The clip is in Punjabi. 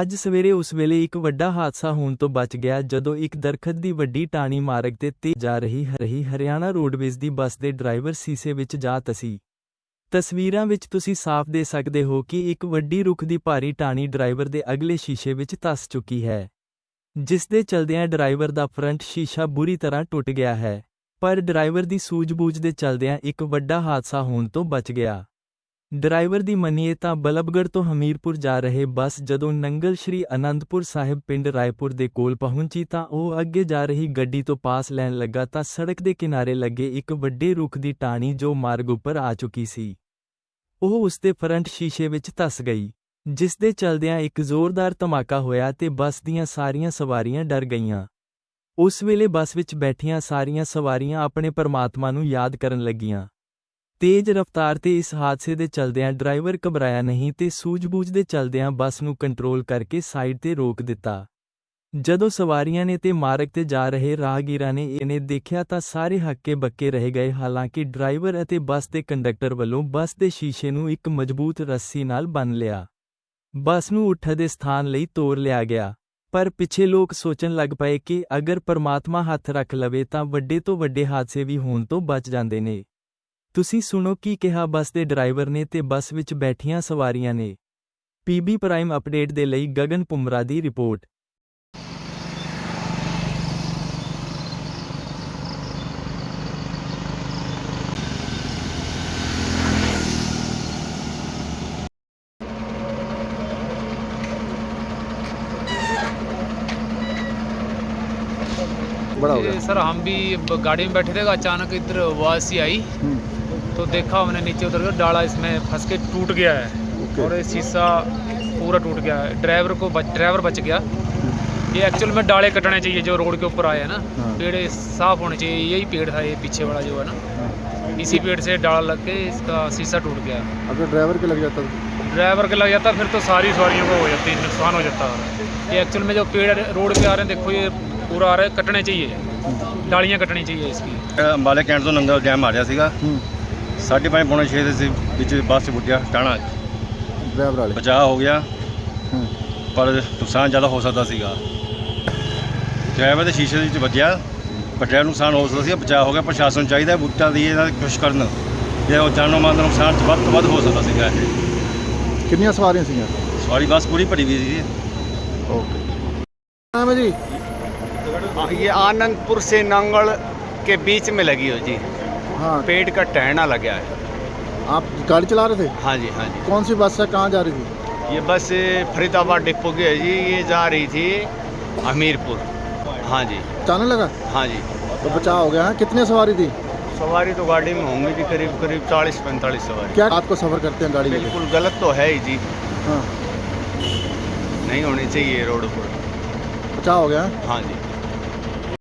ਅੱਜ ਸਵੇਰੇ ਉਸ ਵੇਲੇ ਇੱਕ ਵੱਡਾ ਹਾਦਸਾ ਹੋਣ ਤੋਂ ਬਚ ਗਿਆ ਜਦੋਂ ਇੱਕ ਦਰਖਤ ਦੀ ਵੱਡੀ ਟਾਣੀ ਮਾਰਗ ਤੇ ਤੇ ਜਾ ਰਹੀ ਰਹੀ ਹਰਿਆਣਾ ਰੋਡਵੇਜ਼ ਦੀ ਬੱਸ ਦੇ ਡਰਾਈਵਰ ਸੀਸੇ ਵਿੱਚ ਜਾ ਤਸੀ। ਤਸਵੀਰਾਂ ਵਿੱਚ ਤੁਸੀਂ ਸਾਫ਼ ਦੇ ਸਕਦੇ ਹੋ ਕਿ ਇੱਕ ਵੱਡੀ ਰੁੱਖ ਦੀ ਭਾਰੀ ਟਾਣੀ ਡਰਾਈਵਰ ਦੇ ਅਗਲੇ ਸ਼ੀਸ਼ੇ ਵਿੱਚ ਧੱਸ ਚੁੱਕੀ ਹੈ। ਜਿਸ ਦੇ ਚਲਦਿਆਂ ਡਰਾਈਵਰ ਦਾ ਫਰੰਟ ਸ਼ੀਸ਼ਾ ਬੁਰੀ ਤਰ੍ਹਾਂ ਟੁੱਟ ਗਿਆ ਹੈ। ਪਰ ਡਰਾਈਵਰ ਦੀ ਸੂਝ-ਬੂਝ ਦੇ ਚਲਦਿਆਂ ਇੱਕ ਵੱਡਾ ਹਾਦਸਾ ਹੋਣ ਤੋਂ ਬਚ ਗਿਆ। ਡਰਾਈਵਰ ਦੀ ਮੰਨੀਏ ਤਾਂ ਬਲਬਗੜ੍ਹ ਤੋਂ ਹਮੀਰਪੁਰ ਜਾ ਰਹੇ ਬੱਸ ਜਦੋਂ ਨੰਗਲ ਸ਼੍ਰੀ ਅਨੰਦਪੁਰ ਸਾਹਿਬ ਪਿੰਡ ਰਾਏਪੁਰ ਦੇ ਕੋਲ ਪਹੁੰਚੀ ਤਾਂ ਉਹ ਅੱਗੇ ਜਾ ਰਹੀ ਗੱਡੀ ਤੋਂ ਪਾਸ ਲੈਣ ਲੱਗਾ ਤਾਂ ਸੜਕ ਦੇ ਕਿਨਾਰੇ ਲੱਗੇ ਇੱਕ ਵੱਡੇ ਰੁੱਖ ਦੀ ਟਾਹਣੀ ਜੋ ਮਾਰਗ ਉੱਪਰ ਆ ਚੁੱਕੀ ਸੀ। ਉਹ ਉਸਦੇ ਫਰੰਟ ਸ਼ੀਸ਼ੇ ਵਿੱਚ ਧੱਸ ਗਈ, ਜਿਸ ਦੇ ਚਲਦਿਆਂ ਇੱਕ ਜ਼ੋਰਦਾਰ ਧਮਾਕਾ ਹੋਇਆ ਤੇ ਬੱਸ ਦੀਆਂ ਸਾਰੀਆਂ ਸਵਾਰੀਆਂ ਡਰ ਗਈਆਂ। ਉਸ ਵੇਲੇ ਬੱਸ ਵਿੱਚ ਬੈਠੀਆਂ ਸਾਰੀਆਂ ਸਵਾਰੀਆਂ ਆਪਣੇ ਪਰਮਾਤਮਾ ਨੂੰ ਯਾਦ ਕਰਨ ਲੱਗੀਆਂ। ਤੇਜ਼ ਰਫ਼ਤਾਰ ਤੇ ਇਸ ਹਾਦਸੇ ਦੇ ਚਲਦਿਆਂ ਡਰਾਈਵਰ ਘਬਰਾਇਆ ਨਹੀਂ ਤੇ ਸੂਝਬੂਝ ਦੇ ਚਲਦਿਆਂ ਬੱਸ ਨੂੰ ਕੰਟਰੋਲ ਕਰਕੇ ਸਾਈਡ ਤੇ ਰੋਕ ਦਿੱਤਾ। ਜਦੋਂ ਸਵਾਰੀਆਂ ਨੇ ਤੇ ਮਾਰਗ ਤੇ ਜਾ ਰਹੇ ਰਾਹਗੀਰਾਂ ਨੇ ਇਹਨੇ ਦੇਖਿਆ ਤਾਂ ਸਾਰੇ ਹੱਕੇ ਬੱਕੇ ਰਹਿ ਗਏ, ਹਾਲਾਂਕਿ ਡਰਾਈਵਰ ਅਤੇ ਬੱਸ ਦੇ ਕੰਡਕਟਰ ਵੱਲੋਂ ਬੱਸ ਦੇ ਸ਼ੀਸ਼ੇ ਨੂੰ ਇੱਕ ਮਜ਼ਬੂਤ ਰੱਸੀ ਨਾਲ ਬੰਨ੍ਹ ਲਿਆ। ਬੱਸ ਨੂੰ ਉੱਠ ਦੇ ਸਥਾਨ ਲਈ ਤੋਰ ਲਿਆ ਗਿਆ। ਪਰ ਪਿੱਛੇ ਲੋਕ ਸੋਚਣ ਲੱਗ ਪਏ ਕਿ ਅਗਰ ਪਰਮਾਤਮਾ ਹੱਥ ਰੱਖ ਲਵੇ ਤਾਂ ਵੱਡੇ ਤੋਂ ਵੱਡੇ ਹਾਦਸੇ ਵੀ ਹੋਣ ਤੋਂ ਬਚ ਜਾਂਦੇ ਨੇ। ਤੁਸੀਂ ਸੁਣੋ ਕੀ ਕਿਹਾ ਬੱਸ ਦੇ ਡਰਾਈਵਰ ਨੇ ਤੇ ਬੱਸ ਵਿੱਚ ਬੈਠੀਆਂ ਸਵਾਰੀਆਂ ਨੇ ਪੀਬੀ ਪ੍ਰਾਈਮ ਅਪਡੇਟ ਦੇ ਲਈ ਗਗਨ ਪੁਮਰਾ ਦੀ ਰਿਪੋਰਟ बड़ा हो ये गया सर हम भी ब- गाड़ी में बैठे थे अचानक इधर आवाज सी आई हम्म, तो देखा हमने नीचे उतर कर डाला इसमें फंस के टूट गया है ओके। और ये शीशा पूरा टूट गया है ड्राइवर को बच, ड्राइवर बच गया ये एक्चुअल में डाले कटने चाहिए जो रोड के ऊपर आए हैं ना हाँ। पेड़ साफ होने चाहिए यही पेड़ था ये पीछे वाला जो है ना हाँ। इसी पेड़ से डाला लग के इसका शीशा टूट गया अगर ड्राइवर के लग जाता तो ड्राइवर के लग जाता फिर तो सारी सवारियों को हो जाती नुकसान हो जाता ये एक्चुअल में जो पेड़ रोड पे आ रहे हैं देखो ये पूरा आ रहा है कटने चाहिए डालियाँ कटनी चाहिए इसकी ਅੰਬਾਲੇ ਕੈਂਟ ਤੋਂ ਨੰਗਲ ਜੈਮ ਆ ਰਿਹਾ ਸੀਗਾ ਹੂੰ ਸਾਢੇ ਪੰਜ ਪੌਣੇ ਛੇ ਦੇ ਸੀ ਵਿੱਚ ਬੱਸ 'ਚ ਪੁੱਟਿਆ ਟਾਣਾ ਡਰਾਈਵਰ ਵਾਲੇ ਬਚਾਅ ਹੋ ਗਿਆ ਹੂੰ ਪਰ ਨੁਕਸਾਨ ਜ਼ਿਆਦਾ ਹੋ ਸਕਦਾ ਸੀਗਾ ਡਰਾਈਵਰ ਦੇ ਸ਼ੀਸ਼ੇ ਦੇ ਵਿੱਚ ਵੱਜਿਆ ਪਰ ਡਰਾਈਵਰ ਨੂੰ ਨੁਕਸਾਨ ਹੋ ਸਕਦਾ ਸੀ ਬਚਾਅ ਹੋ ਗਿਆ ਪ੍ਰਸ਼ਾਸਨ ਨੂੰ ਚਾਹੀਦਾ ਹੈ ਬੂਟਾਂ ਦੀ ਇਹਨਾਂ ਦੀ ਕੋਸ਼ਿਸ਼ ਕਰਨ ਜੇ ਉਹ ਜਾਨੋਂ ਮਾਲ ਦਾ ਨੁਕਸਾਨ ਵੱਧ ਤੋਂ ਵੱਧ ਹੋ ਸਕਦਾ ਸੀਗਾ ਇਹ ਕਿੰਨੀਆਂ ਸਵਾਰੀਆਂ ਸੀਗੀਆਂ ਸਵਾਰੀ ਬੱਸ ਪੂਰੀ ਭਰੀ ਹੋਈ ਸੀ ਓਕੇ ਨਾਮ ਹੈ ਜੀ ये आनंदपुर से नंगल के बीच में लगी हो जी हाँ। पेड़ का टहना लगा है। आप गाड़ी चला रहे थे? हाँ जी हाँ जी। कौन सी बस है? कहाँ जा रही थी? ये बस फरीदाबाद डिपो की है जी। ये जा रही थी हमीरपुर। हाँ जी। जाने लगा? हाँ जी। तो बचाव हो गया है? कितने सवारी थी? सवारी तो गाड़ी में होंगी जी करीब करीब चालीस पैंतालीस सवारी। क्या आपको सफ़र करते हैं गाड़ी बिल्कुल गलत तो है ही जी। हाँ। नहीं होनी चाहिए रोड पर। बचाव हो गया हाँ जी।